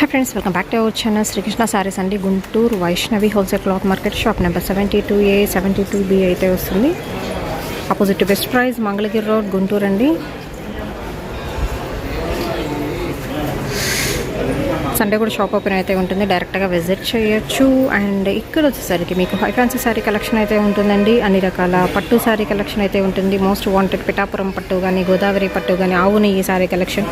Hi friends welcome back to our channel Srikrishna sarees అండి Guntur Vaishnavi wholesale cloth market shop number seventy two A seventy two B అయితే వస్తుంది. Opposite best price Mangalagiri road Guntur అండి. Sunday కూడా shop open అయితే ఉంటుంది. డైరెక్ట్గా visit చేయొచ్చు. And ఇక్కడ వచ్చేసరికి మీకు హై ఫ్యాన్సీ శారీ కలెక్షన్ అయితే ఉంటుందండి. అన్ని రకాల పట్టు శారీ కలెక్షన్ అయితే ఉంటుంది. మోస్ట్ వాంటెడ్ పిఠాపురం పట్టు కానీ గోదావరి పట్టు కానీ ఆవు నెయ్యి శారీ కలెక్షన్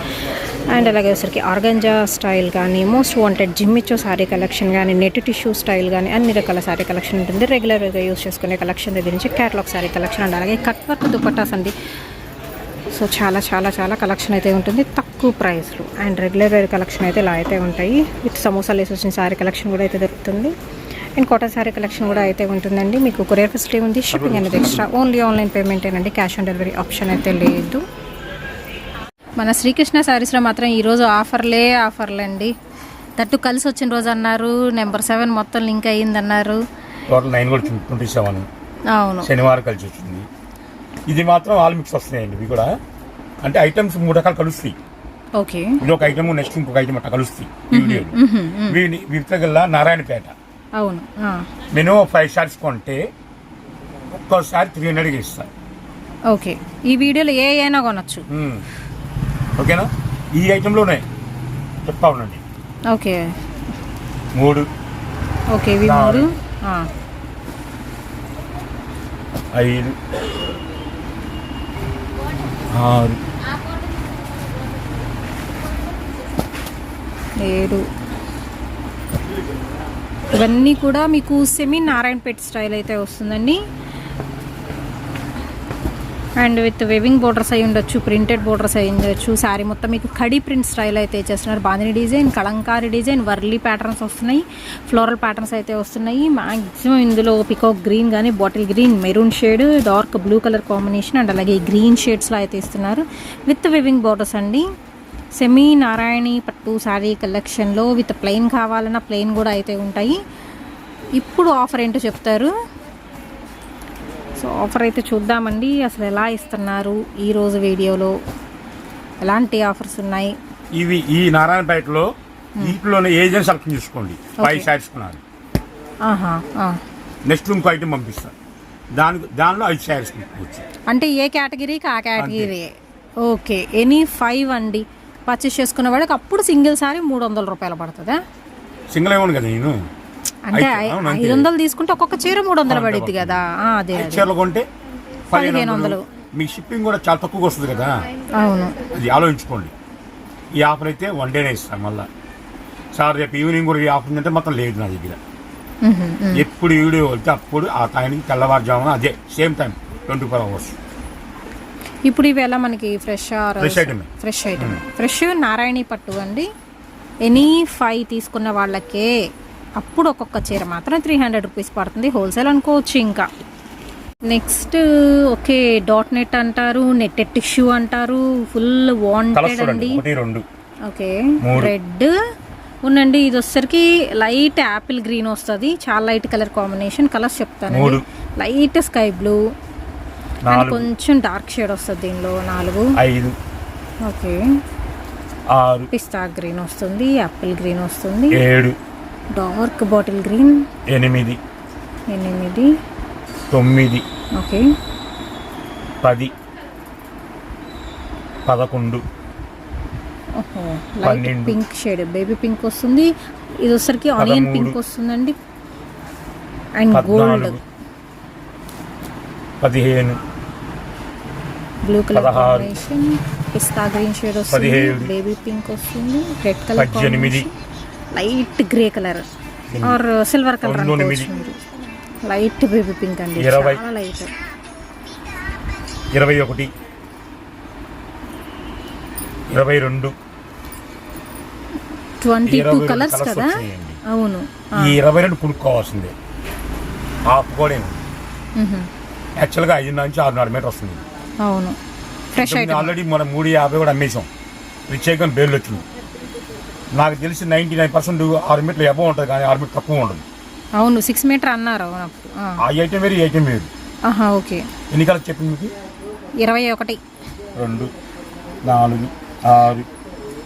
అండ్ అలాగే వచ్చేసరికి ఆర్గంజా స్టైల్ కానీ most wanted Jimmy Choo saree collection కానీ నెట్ టిష్యూ స్టైల్ కానీ అన్ని రకాల శారీ కలెక్షన్ ఉంటుంది. రెగ్యులర్గా యూస్ చేసుకునే కలెక్షన్ దగ్గర నుంచి క్యాటలాగ్ శారీ కలెక్షన్ అండ్ అలాగే కట్ వర్క్ దుపట్టాస్ అండి. సో చాలా చాలా చాలా కలెక్షన్ అయితే ఉంటుంది. తక్కువ ప్రైస్లో అండ్ రెగ్యులర్ వేర్ కలెక్షన్ అయితే ఇలా అయితే ఉంటాయి. విత్ సమోసాలు వేసి వచ్చిన శారీ కలెక్షన్ కూడా అయితే దొరుకుతుంది. అండ్ కాటన్ శారీ కలెక్షన్ కూడా అయితే ఉంటుందండి. మీకు కొరియర్ ఫెసిలిటీ ఉంది. షిప్పింగ్ అనేది ఎక్స్ట్రా ఓన్లీ ఆన్లైన్ పేమెంటేనండి క్యాష్ ఆన్ డెలివరీ ఆప్షన్ అయితే లేదు. మన శ్రీకృష్ణ శారీస్లో మాత్రం ఈరోజు ఆఫర్లే ఆఫర్లే అండి తట్టు కలిసి వచ్చిన రోజు అన్నారు నెంబర్ సెవెన్ మొత్తం లింక్ అయ్యిందన్నారు. టోటల్ నైన్ కూడా ట్వంటీ సెవెన్. అవును. శనివారం కలిసి వచ్చింది. ఇది మాత్రం ఆల్ మిక్స్ వస్తున్నాయండి ఇవి కూడా. అంటే ఐటమ్స్ మూడు రకాలు కలుస్తాయి. ఓకే. ఇది ఒక ఐటమ్ నెక్స్ట్ ఇంకొక ఐటమ్ అట్లా కలుస్తాయి వీడియోలో. నారాయణపేట. అవును. నేను ఫైవ్ షార్ట్స్ కొంటే ఒక్కోసారి త్రీ హండ్రెడ్కి ఇస్తాను ఓకే. ఈ వీడియోలో ఏ అయినా కొనొచ్చు. ఓకేనా? ఈ ఐటెంలోనే చెప్తా ఉండండి. ఓకే. మూడు ఓకే ఇవి మూడు. ఆ, ఐదు ఆరు ఏడు. ఇవన్నీ కూడా మీకు సెమీ నారాయణపేట్ స్టైల్ అయితే వస్తుందండి. అండ్ విత్ వెవింగ్ బోర్డర్స్ అయి ఉండొచ్చు ప్రింటెడ్ బోర్డర్స్ అయి ఉండొచ్చు. శారీ మొత్తం మీకు కడి ప్రింట్ స్టైల్ అయితే చేస్తున్నారు bandhani design kalamkari design Warli patterns వస్తున్నాయి. ఫ్లోరల్ ప్యాటర్న్స్ అయితే వస్తున్నాయి. మ్యాక్సిమం ఇందులో పికాక్ గ్రీన్ కానీ bottle green maroon shade dark blue colour combination and అలాగే గ్రీన్ షేడ్స్లో అయితే ఇస్తున్నారు. విత్ వెవింగ్ బోర్డర్స్ అండి. సెమీ నారాయణి పట్టు శారీ కలెక్షన్లో విత్ ప్లెయిన్ కావాలన్నా ప్లెయిన్ కూడా అయితే ఉంటాయి. ఇప్పుడు ఆఫర్ ఏంటో చెప్తారు? సో ఆఫర్ అయితే చూద్దామండి. అసలు ఎలా ఇస్తున్నారు ఈ రోజు వీడియోలో? ఎలాంటి ఆఫర్స్ ఉన్నాయి? ఇవి ఈ నారాయణపేటలో వీటిలోనే ఏజెంట్ సెలెక్ట్ చేసుకోండి. ఫైవ్ షార్ట్స్ కొనాలి. నెక్స్ట్ ఇంకో ఐటమ్ పంపిస్తాను దాని దానిలో ఐదు శారీస్ అంటే ఏ కేటగిరీకి ఆ కేటగిరీ? ఓకే. ఎనీ ఫైవ్ అండి. పర్చేస్ చేసుకున్న వాడికి అప్పుడు సింగిల్ సారీ మూడు వందల రూపాయలు పడుతుందా? సింగిల్ ఇవ్వను కదా నేను. అంటే. ఐదు వందలు తీసుకుంటే ఒక్కొక్క చీర మూడు వందలు పడిద్ది కదా. అదే చీరలు కొంటే పదిహేను వందలు. మీ షిప్పింగ్ కూడా చాలా తక్కువగా వస్తుంది కదా. అవును. అది ఆలోచించుకోండి. ఈ ఆఫర్ అయితే వన్ డేనే ఇస్తాను మళ్ళా. సార్ రేపు ఈవినింగ్ కూడా ఈ ఆఫర్ ఉందంటే మొత్తం లేదు నా దగ్గర. ఎప్పుడు వీడియో వెళ్తే అప్పుడు ఆ టైంకి తెల్లవారుజామున అదే same time twenty four hours. ఇప్పుడు ఇవి ఎలా మనకి fresh Fresh item. Fresh item fresh Narayani పట్టు అండి. ఎనీ ఫైవ్ తీసుకున్న వాళ్ళకే అప్పుడు ఒక్కొక్క చీర మాత్రం త్రీ హండ్రెడ్ రూపీస్ పడుతుంది. హోల్సేల్ అనుకోవచ్చు ఇంకా. నెక్స్ట్ ఓకే డాట్ నెట్ అంటారు నెట్టెడ్ టిష్యూ అంటారు ఫుల్ వాంటెడ్ అండి. ఓకే. రెడ్ ఉండండి ఇది వచ్చేసరికి లైట్ యాపిల్ గ్రీన్ వస్తుంది. చాలా లైట్ కలర్ కాంబినేషన్ కలర్స్ చెప్తాను. లైట్ స్కై బ్లూ కొంచెం డార్క్ షేడ్ వస్తుంది దీనిలో నాలుగు. ఐదు. ఓకే. పిస్తా గ్రీన్ వస్తుంది యాపిల్ గ్రీన్ వస్తుంది. ఏడు. Dark bottle green. ఎనిమిది. ఎనిమిది. తొమ్మిది. ఓకే. పది. పదకొండు. Light. Pink shade baby pink వస్తుంది. ఇది వచ్చరికి ఆనియన్. పింక్ వస్తుందండి. And gold. పదిహేను. Blue colour. Combination. Pista green shade వస్తుంది. బేబీ పింక్ వస్తుంది. రెడ్ కలర్ పద్దెనిమిది. Light grey colour or silver colour. అనుకోవచ్చు లైట్ బేబీ పింక్ అండి. చాలా లైట్. ఇరవై ఒకటి. ఇరవై రెండు. ట్వంటీ టూ కలర్స్ కదా. అవును. ఈ ఇరవై రెండు కొనుక్కోవాల్సిందే మ్హూ. యాక్చువల్గా ఐదున్నర నుంచి ఆరున్నర మీటర్ వస్తుంది. అవును. ఫ్రెష్ ఆల్రెడీ మనం మూడు యాభై కూడా అమ్మేసాం. ప్రత్యేకంగా బేర్లు వచ్చింది నాకు తెలిసి నైంటీ నైన్ పర్సెంట్ ఆరు మీటర్లు ఎబో ఉంటుంది కానీ ఆరు మీటర్ తక్కువ ఉంటుంది అవును సిక్స్ మీటర్ అన్నారు ఆ. ఐటమ్ వేరు ఈ ఐటమ్ వేరు. ఓకే. ఎన్ని కలర్స్ చెప్పింది మీకు? ఇరవై ఒకటి. రెండు నాలుగు ఆరు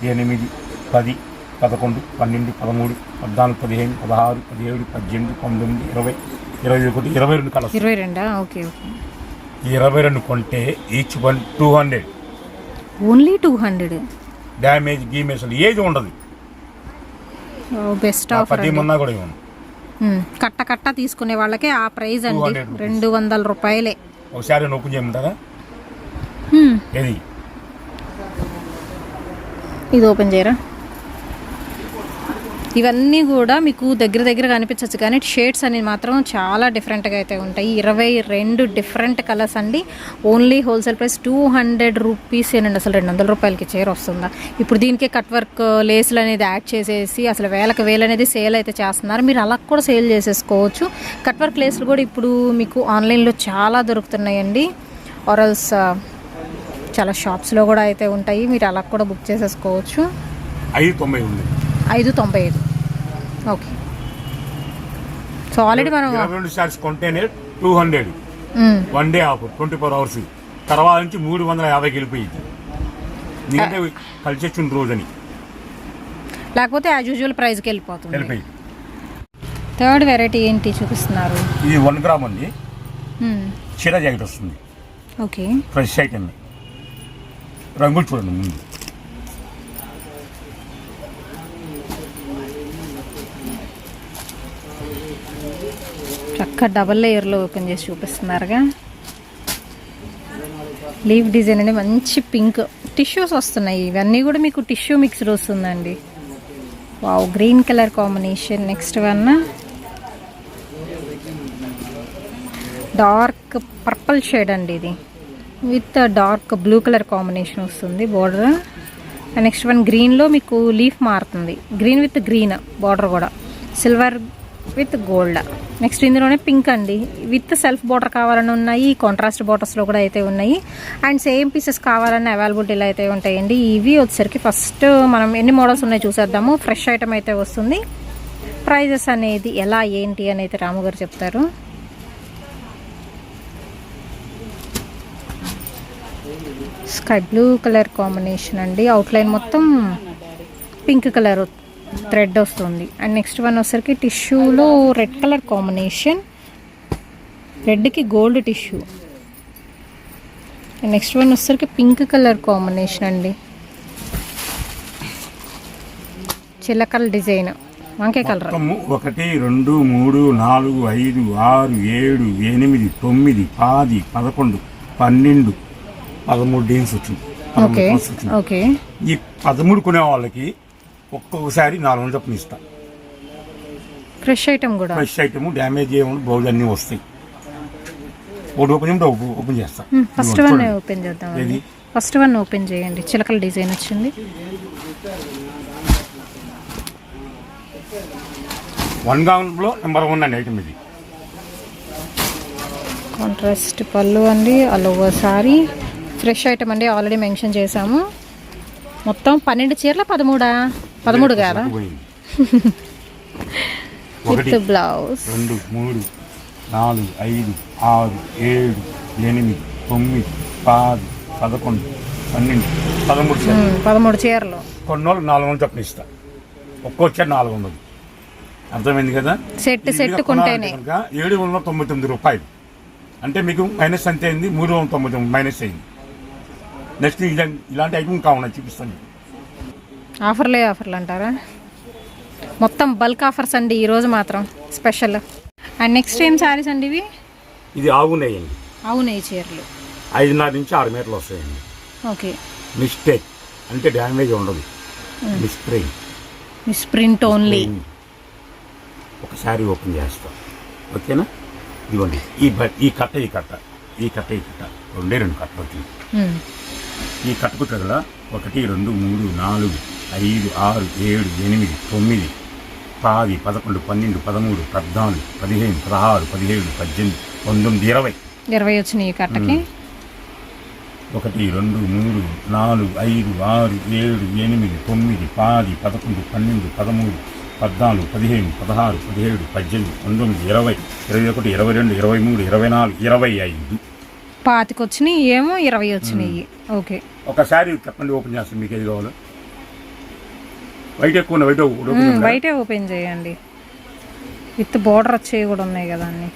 ఎనిమిది పది పదకొండు పన్నెండు పదమూడు పద్నాలుగు పదిహేను పదహారు పదిహేడు పద్దెనిమిది పంతొమ్మిది ఇరవై ఇరవై ఒకటి ఇరవై రెండు కలర్స్. ఇరవై రెండా? Okay okay. ఇరవై రెండు కొంటే each one two hundred only two hundred damage గీమేజ్ ఏది ఉండదు. బెస్ట్ ఆఫర్ కట్ట కట్ట తీసుకునే వాళ్ళకే ఆ ప్రైస్ అండి. 200 rupees. రెండు వందల రూపాయలే. ఒకసారి ఓపెన్ చేయమంటారా. ఏది? ఇది ఓపెన్ చేయరా? ఇవన్నీ కూడా మీకు దగ్గర దగ్గర కనిపించవచ్చు. కానీ షేడ్స్ అనేవి మాత్రం చాలా డిఫరెంట్గా అయితే ఉంటాయి. ఇరవై రెండు డిఫరెంట్ కలర్స్ అండి. Only wholesale price two hundred rupees ఏనండి. అసలు రెండు వందల రూపాయలకి చీర వస్తుందా? ఇప్పుడు దీనికి కట్ వర్క్ లేసులు అనేది యాడ్ చేసేసి అసలు వేలకు వేలు అనేది సేల్ అయితే చేస్తున్నారు. మీరు అలా కూడా సేల్ చేసేసుకోవచ్చు. కట్ వర్క్ లేసులు కూడా ఇప్పుడు మీకు ఆన్లైన్లో చాలా దొరుకుతున్నాయండి. ఆరల్స్ uh, చాలా షాప్స్లో కూడా అయితే ఉంటాయి. మీరు అలా కూడా బుక్ చేసేసుకోవచ్చు. ఐదు తొంభై ఉంది. ఐదు తొంభై ఐదు. ఓకే. సో ఆల్రెడీ మనం ఇరవై రెండు షార్ట్స్ కొంటేనే two hundred. One day offer twenty four hours తర్వాత నుంచి మూడు వందల యాభైకి వెళ్ళిపోయింది ఎందుకంటే కలిసి వచ్చిన రోజని. లేకపోతే యాజ్ యూజువల్ ప్రైస్కి వెళ్ళిపోతుంది. వెళ్ళిపోయింది. థర్డ్ వెరైటీ ఏంటి చూపిస్తున్నారు? ఇది వన్ గ్రామ్ ఉంది. మ్మ్. చీర జాకెట్ వస్తుంది. ఓకే ఫ్రెష్ ఐటమ్ రంగులు చూడండి ముందు. చక్క డబల్ లేయర్లో ఓపెన్ చేసి చూపిస్తున్నారుగా. లీవ్ డిజైన్ అనేది మంచి పింక్ టిష్యూస్ వస్తున్నాయి. ఇవన్నీ కూడా మీకు టిష్యూ మిక్స్డ్ వస్తుందండి. Wow green colour combination next one dark purple shade అండి ఇది. With dark blue colour combination వస్తుంది బార్డర్ నెక్స్ట్ వన్ గ్రీన్లో మీకు లీఫ్ మారుతుంది. గ్రీన్ విత్ గ్రీన్ బార్డర్ కూడా. సిల్వర్ విత్ గోల్డ్ నెక్స్ట్ ఇందులోనే పింక్ అండి. విత్ సెల్ఫ్ బార్డర్ కావాలని ఉన్నాయి కాంట్రాస్ట్ బార్డర్స్లో కూడా అయితే ఉన్నాయి. అండ్ సేమ్ పీసెస్ కావాలన్న అవైలబిలిటీలో అయితే ఉంటాయండి. ఇవి వచ్చేసరికి ఫస్ట్ మనం ఎన్ని మోడల్స్ ఉన్నాయి చూసేద్దాము. ఫ్రెష్ ఐటమ్ అయితే వస్తుంది. ప్రైజెస్ అనేది ఎలా ఏంటి అని అయితే రాము గారు చెప్తారు. స్కై బ్లూ కలర్ కాంబినేషన్ అండి. అవుట్లైన్ మొత్తం పింక్ కలర్ థ్రెడ్ వస్తుంది. అండ్ నెక్స్ట్ వన్ వచ్చరికి టిష్యూలో రెడ్ కలర్ కాంబినేషన్. రెడ్కి గోల్డ్ టిష్యూ. నెక్స్ట్ వన్ వచ్చరికి పింక్ కలర్ కాంబినేషన్ అండి. చిల్లకల డిజైన్. వంకాయ కలర్. ఒకటి రెండు మూడు నాలుగు ఐదు ఆరు ఏడు ఎనిమిది తొమ్మిది పది పదకొండు పన్నెండు పదమూడు డీన్స్ వచ్చింది. ఓకే. ఓకే. ఈ పదమూడు కొనే వాళ్ళకి ఒక్కొక్కసారి నాలుగు వందల చొప్పున ఇస్తాం. ఫ్రెష్ ఐటమ్ కూడా? ఫ్రెష్ ఐటమ్ డ్యామేజ్ ఏముంది బౌల్ అన్నీ వస్తాయి. ఒకటి ఓపెన్ చేయమంటే ఒకటి ఓపెన్ చేస్తా. First one. ఓపెన్ చేద్దాం? ఫస్ట్ వన్ ఓపెన్ చేయండి. చిలకల డిజైన్ వచ్చింది. వన్ గ్రామ్లో నెంబర్ వన్ అండి ఐటమ్ ఇది. కాంట్రాస్ట్ పళ్ళు అండి అలోవా సారీ. ఫ్రెష్ ఐటమ్ అండి ఆల్రెడీ మెన్షన్ చేసాము మొత్తం పన్నెండు చీరల పదమూడా? పదమూడు. ఒకటి విత్ బ్లౌజ్. రెండు మూడు నాలుగు ఐదు ఆరు ఏడు ఎనిమిది తొమ్మిది పది పదకొండు పన్నెండు పదమూడు పదమూడు చీరలు. కొన్ని రోజులు నాలుగు వందలు చొప్పున ఇస్తా. ఒక్కో వచ్చారు నాలుగు వందలు. అర్థమైంది కదా? సెట్ సెట్ కొంటేనే. ఏడు వందల తొంభై తొమ్మిది రూపాయలు. అంటే మీకు మైనస్ అంతే అయింది మూడు వందల తొంభై తొమ్మిది మైనస్ అయింది. నెక్స్ట్ ఇలా ఇలాంటి ఐటమ్ కావాలి చూపిస్తాను. ఆఫర్లే ఆఫర్లు అంటారా? మొత్తం బల్క్ ఆఫర్స్ అండి ఈరోజు మాత్రం స్పెషల్. అండ్ నెక్స్ట్ ఏం సారీస్ అండి ఇవి? ఇది ఆగున్నాయండి అవును ఈ చీరలు. ఐదున్నర నుంచి ఆరు మీటర్లు వస్తాయండి. ఓకే. మిస్టేక్ అంటే డ్యామేజ్ ఉండదు. Misprint misprint. ఓన్లీ. ఒకసారి ఓపెన్ చేస్తాం. ఓకేనా? ఇదిగోండి ఈ ఈ కట్ట ఈ కట్ట. ఈ కట్ట ఈ కట్ట. రెండే రెండు కట్టలు వచ్చింది ఈ కట్టకు తగల ఒకటి రెండు మూడు నాలుగు. ఐదు ఆరు ఏడు ఎనిమిది తొమ్మిది పది పదకొండు పన్నెండు పదమూడు పద్నాలుగు పదిహేను పదహారు పదిహేడు పద్దెనిమిది పంతొమ్మిది ఇరవై. ఇరవై వచ్చినాయి కట్టకి. ఒకటి రెండు మూడు నాలుగు ఐదు ఆరు ఏడు ఎనిమిది తొమ్మిది పది పదకొండు పన్నెండు పదమూడు పద్నాలుగు పదిహేను పదహారు పదిహేడు పద్దెనిమిది పంతొమ్మిది ఇరవై ఇరవై ఒకటి ఇరవై రెండు ఇరవై మూడు ఇరవై నాలుగు ఇరవై ఐదు. పాతికి వచ్చినాయి ఏమో ఇరవై వచ్చినాయి. ఓకే. ఒకసారి చెప్పండి ఓపెన్ చేస్తాను మీకు ఏది కావాలో. వైట్ ఎక్కువ ఉన్నాయి, వైట్ ఒకటి ఓపెన్ ఉందా? వైటే ఓపెన్ చేయండి. విత్ బోర్డర్ వచ్చేవి కూడా ఉన్నాయి కదా అన్ని.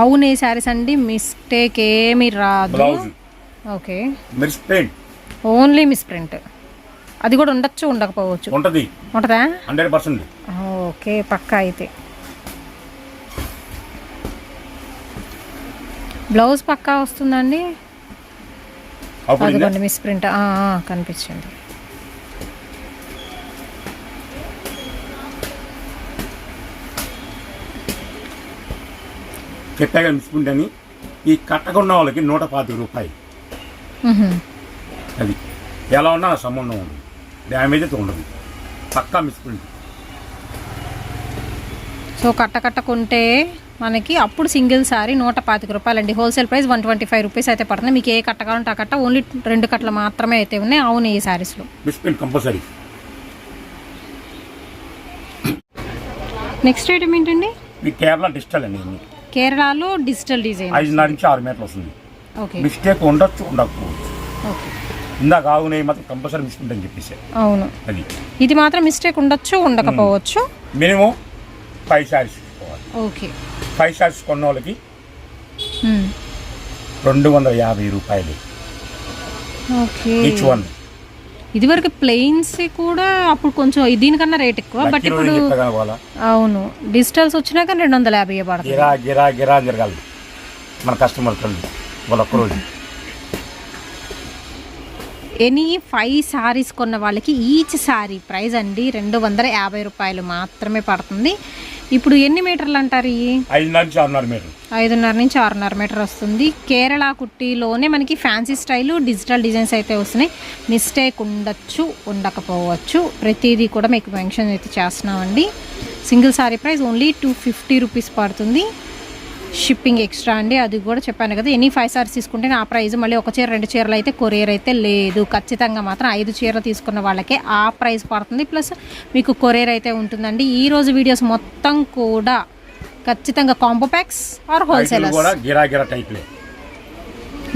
అవును ఈ శారీస్ అండి మిస్టేక్ ఏమి రాదు. ఓకే. మెరిస్ పెయింట్ ఓన్లీ మిస్ ప్రింట్. అది కూడా ఉండొచ్చు ఉండకపోవచ్చు. ఉంటది. ఉంటుందా? Hundred percent. ఓకే పక్కా అయితే. బ్లౌజ్ పక్కా వస్తుందండి? అప్పుడు అదిగోండి మిస్ ప్రింట్. కనిపించింది. చెప్పాగా మిస్కుంటే అని ఈ కట్టకున్న వాళ్ళకి నూట పాతిక రూపాయలు. మ్హూ. అది ఎలా ఉన్నా సంబంధం ఉండదు. డ్యామేజ్ అయితే ఉండదు. పక్కా మిస్ప్రింట్ సో కట్ట కట్ట కొంటే మనకి అప్పుడు సింగిల్ సారీ నూట పాతిక రూపాయలండి. Wholesale price one twenty five rupees అయితే పడుతుంది. మీకు ఏ కట్ట కావాలంటే ఆ కట్ట ఓన్లీ రెండు కట్టలు మాత్రమే అయితే ఉన్నాయి. అవును ఈ శారీస్లో కంపల్సరీ నెక్స్ట్ ఐటమ్ ఏంటండి? కేరళ డిజిటల్ అండి. కేరళలో డిజిటల్ డిజైన్. ఐదున్నర నుంచి ఆరు మీటర్లు వస్తుంది. ఓకే. మిస్టేక్ ఉండొచ్చు ఉండకపోవచ్చు. ఓకే. ఇందాక ఆవునే మాత్రం కంపల్సరీ మిస్ప్రింట్ అని చెప్పేసి. అవును. అది. ఇది మాత్రం మిస్టేక్ ఉండొచ్చు ఉండకపోవచ్చు. Minimum five sarees okay. Five sarees కొన్న వాళ్ళకి మ్మ్. రెండు వందల యాభై రూపాయలు. ఓకే ఈచ్ వన్ ఇదివరకు ప్లెయిన్స్ కూడా అప్పుడు కొంచెం దీనికన్నా రేట్ ఎక్కువ బట్ ఇప్పుడు అవును. డిజిటల్స్ వచ్చినాక రెండు వందల యాభై పడుతుంది. గిరా గిరా గిరా జరగాలి మన కస్టమర్ వాళ్ళ ఒక్కరోజు ఎనీ ఫైవ్ సారీస్ కొన్న వాళ్ళకి ఈచ్ సారీ ప్రైస్ అండి రెండు వందల యాభై రూపాయలు మాత్రమే పడుతుంది. ఇప్పుడు ఎన్ని మీటర్లు అంటారు ఇవి ఐదున్నర నుంచి ఆరున్నర మీటర్ ఐదున్నర నుంచి ఆరున్నర మీటర్ వస్తుంది. కేరళ కుట్టిలోనే మనకి ఫ్యాన్సీ స్టైలు డిజిటల్ డిజైన్స్ అయితే వస్తున్నాయి. మిస్టేక్ ఉండొచ్చు ఉండకపోవచ్చు. ప్రతిదీ కూడా మీకు మెన్షన్ అయితే చేస్తున్నామండి. Single saree price only two fifty rupees పడుతుంది. షిప్పింగ్ ఎక్స్ట్రా అండి అది కూడా చెప్పాను కదా. ఎనీ ఫైవ్ సారీస్ తీసుకుంటే ఆ ప్రైస్ మళ్ళీ ఒక చీర రెండు చీరలు అయితే కొరియర్ అయితే లేదు. ఖచ్చితంగా మాత్రం ఐదు చీరలు తీసుకున్న వాళ్ళకే ఆ ప్రైస్ పడుతుంది. ప్లస్ మీకు కొరియర్ అయితే ఉంటుందండి. ఈ రోజు వీడియోస్ మొత్తం కూడా ఖచ్చితంగా కాంబో ప్యాక్స్ ఆర్ హోల్సేలర్స్? కూడా గిరా గిరా టైప్లే.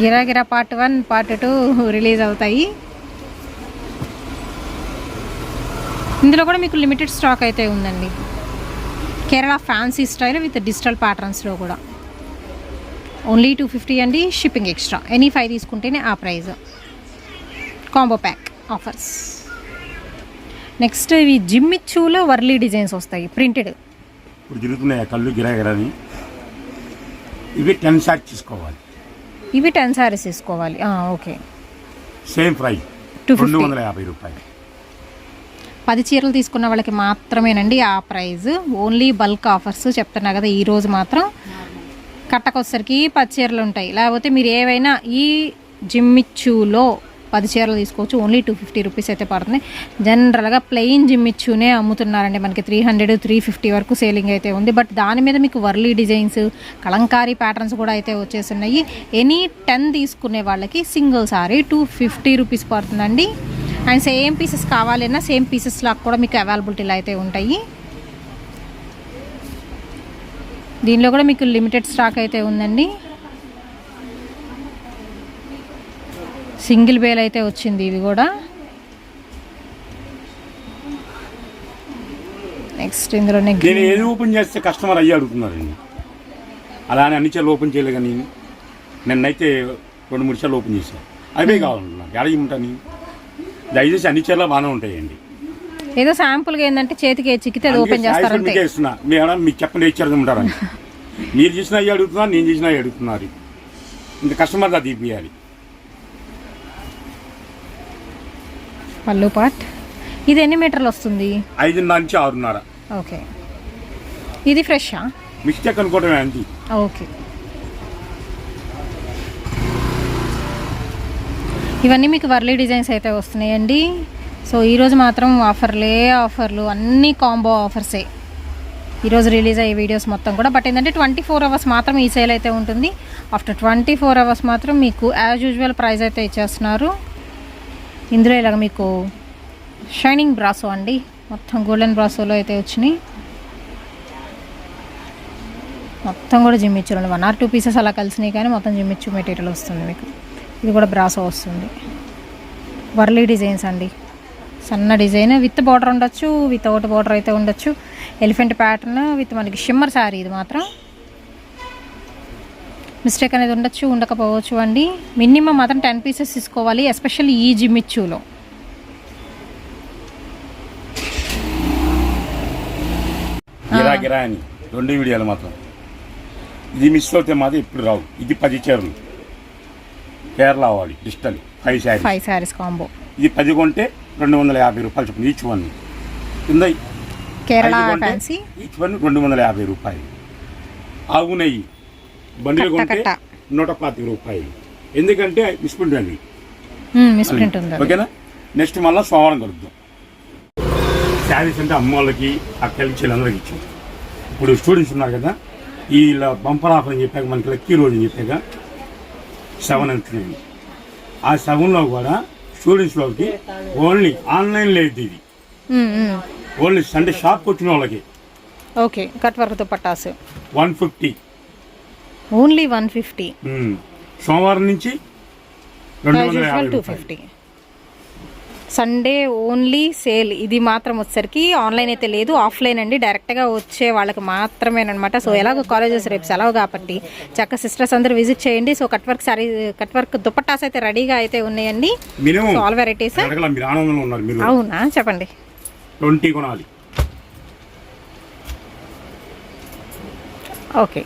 గిరా గిరా part one part two release అవుతాయి. ఇందులో కూడా మీకు లిమిటెడ్ స్టాక్ అయితే ఉందండి. Kerala fancy style with digital ప్యాటర్న్స్లో కూడా. ఓన్లీ టూ ఫిఫ్టీ అండి షిప్పింగ్ ఎక్స్ట్రా. ఎనీ ఫైవ్ తీసుకుంటేనే ఆ price. Combo pack offers. Next ఇవి జిమ్మిచ్చూలో వర్లీ డిజైన్స్ వస్తాయి ప్రింటెడ్. ఇప్పుడు తిరుగుతున్నాయి కళ్ళు ఇవి టెన్ షాట్ తీసుకోవాలి. ఇవి టెన్ సారీస్ తీసుకోవాలి. ఓకే. Same price. 250. రెండు వందల యాభై రూపాయలు. పది చీరలు తీసుకున్న వాళ్ళకి మాత్రమేనండి ఆ ప్రైజ్. ఓన్లీ బల్క్ ఆఫర్స్ చెప్తున్నా కదా ఈరోజు మాత్రం. కట్టకొచ్చరికి పది చీరలు ఉంటాయి. లేకపోతే మీరు ఏవైనా ఈ జిమ్మిచ్చులో పది చీరలు తీసుకోవచ్చు. ఓన్లీ టూ ఫిఫ్టీ రూపీస్ అయితే పడుతుంది. జనరల్గా ప్లెయిన్ జిమ్మిచ్చునే అమ్ముతున్నారండి మనకి. త్రీ హండ్రెడ్ త్రీ ఫిఫ్టీ వరకు సేలింగ్ అయితే ఉంది. బట్ దాని మీద మీకు వర్లీ డిజైన్స్ కలంకారీ ప్యాటర్న్స్ కూడా అయితే వచ్చేస్తున్నాయి. ఎనీ టెన్ తీసుకునే వాళ్ళకి single sari two fifty rupees పడుతుందండి. అండ్ సేమ్ పీసెస్ కావాలన్నా సేమ్ పీసెస్ లాగా కూడా మీకు అవైలబిలిటీలో అయితే ఉంటాయి. దీనిలో కూడా మీకు లిమిటెడ్ స్టాక్ అయితే ఉందండి. సింగిల్ బేల్ అయితే వచ్చింది ఇది కూడా. నెక్స్ట్ నేను ఏది ఓపెన్ చేస్తే కస్టమర్ అయ్యి అడుగుతున్నారండి. అలా అని అన్ని చీరలు ఓపెన్ చేయలే కానీ నిన్నైతే రెండు మూడు చీరలు ఓపెన్ చేశాను అవే కావాలన్నా ఎడ ఇమ్మంటాను దయచేసి అన్ని చీరలు బాగానే ఉంటాయండి. ఏదో శాంపుల్గా ఏంటంటే చేతికి చిక్కితే ఓపెన్ చేస్తారు అంతే. మీకే ఇస్తున్నా. మేడం మీకు చెప్పండి ఇచ్చారు ఉంటారని మీరు చేసిన అడుగుతున్నారు నేను చేసిన అడుగుతున్నారు. ఇంకా కస్టమర్ దా తీపియాలి పళ్ళు పాట్ ఇది ఎన్ని మీటర్లు వస్తుంది? ఐదున్నర నుంచి ఆరున్నర. ఓకే. ఇది ఫ్రెషా? మిస్టేక్ అనుకోవటమే అంది ఓకే. ఇవన్నీ మీకు వర్లీ డిజైన్స్ అయితే వస్తున్నాయండి. సో ఈరోజు మాత్రం ఆఫర్లే ఆఫర్లు అన్నీ కాంబో ఆఫర్సే. ఈరోజు రిలీజ్ అయ్యే వీడియోస్ మొత్తం కూడా. బట్ ఏంటంటే ట్వంటీ ఫోర్ అవర్స్ మాత్రం ఈ సేల్ అయితే ఉంటుంది. ఆఫ్టర్ ట్వంటీ ఫోర్ అవర్స్ మాత్రం మీకు యాజ్ యూజువల్ ప్రైస్ అయితే ఇచ్చేస్తున్నారు. ఇందులో ఇలాగ మీకు షైనింగ్ బ్రాసో అండి. మొత్తం గోల్డెన్ బ్రాసోలో అయితే వచ్చినాయి. మొత్తం కూడా జిమ్మిచ్చు ఇచ్చారండి. వన్ ఆర్ టూ పీసెస్ అలా కలిసినాయి కానీ మొత్తం జిమ్ ఇచ్చు మెటీరియల్ వస్తుంది మీకు. ఇది కూడా బ్రాసో వస్తుంది. వర్లీ డిజైన్స్ అండి. సన్న డిజైన్ విత్ బార్డర్ ఉండొచ్చు వితౌట్ బార్డర్ అయితే ఉండొచ్చు. ఎలిఫెంట్ ప్యాటర్న్ విత్ మనకి షిమ్మర్ శారీ ఇది మాత్రం. మిస్టేక్ అనేది ఉండొచ్చు ఉండకపోవచ్చు అండి. మినిమం మాత్రం టెన్ పీసెస్ తీసుకోవాలి ఎస్పెషల్లీ ఈ జిమ్మిచ్చులో రెండు వీడియోలు మాత్రం. ఇది మిస్ అవుతే మాది ఇప్పుడు రావు. ఇది పది చీరలు. కేరళ వాడి digital five sari five saris combo. ఇది పది కొంటే రెండు వందల యాభై రూపాయలు చొప్పున ఈచ్ వన్. కింద కేరళ ఫ్యాన్సీ ఈచ్ వన్ రెండు వందల యాభై రూపాయలు. ఆవు నెయ్యి బండిలు కొంటే. నూట పాతిక రూపాయలు. ఎందుకంటే మిస్ప్రింట్ అండి. మిస్ప్రింట్ ఉంది అది. ఓకేనా? నెక్స్ట్ మళ్ళీ సోమవారం కలుద్దాం. శారీస్ అంటే అమ్మ వాళ్ళకి అక్కలకి చెల్లెందరికి ఇచ్చాం. ఇప్పుడు స్టూడెంట్స్ ఉన్నారు కదా ఈ ఇలా బంపర్ ఆఫర్ అని చెప్పాక మనకి లక్కీ రోజు అని చెప్పాక సెవెన్ అంటున్నాయి ఆ సెవెన్లో కూడా స్టూడెంట్స్లోకి ఓన్లీ ఆన్లైన్ లేదు ఇది. ఓన్లీ సండే షాప్కి వచ్చిన వాళ్ళకి. ఓకే కట్ వర్క్తో పట్టాసు one fifty. Only one fifty. సోమవారం నుంచి రెండు వందల యాభై సండే ఓన్లీ సేల్. ఇది మాత్రం వచ్చేసరికి ఆన్లైన్ అయితే లేదు ఆఫ్లైన్ అండి. డైరెక్ట్గా వచ్చే వాళ్ళకి మాత్రమేనమాట సో ఎలాగో కాలేజెస్ రేపు సెలవు కాబట్టి చక్క సిస్టర్స్ అందరూ విజిట్ చేయండి. So cut work sari cut work dupattas అయితే రెడీగా అయితే ఉన్నాయండి. So all varieties. అవునా? చెప్పండి. ట్వంటీ కొనాలి. ఓకే.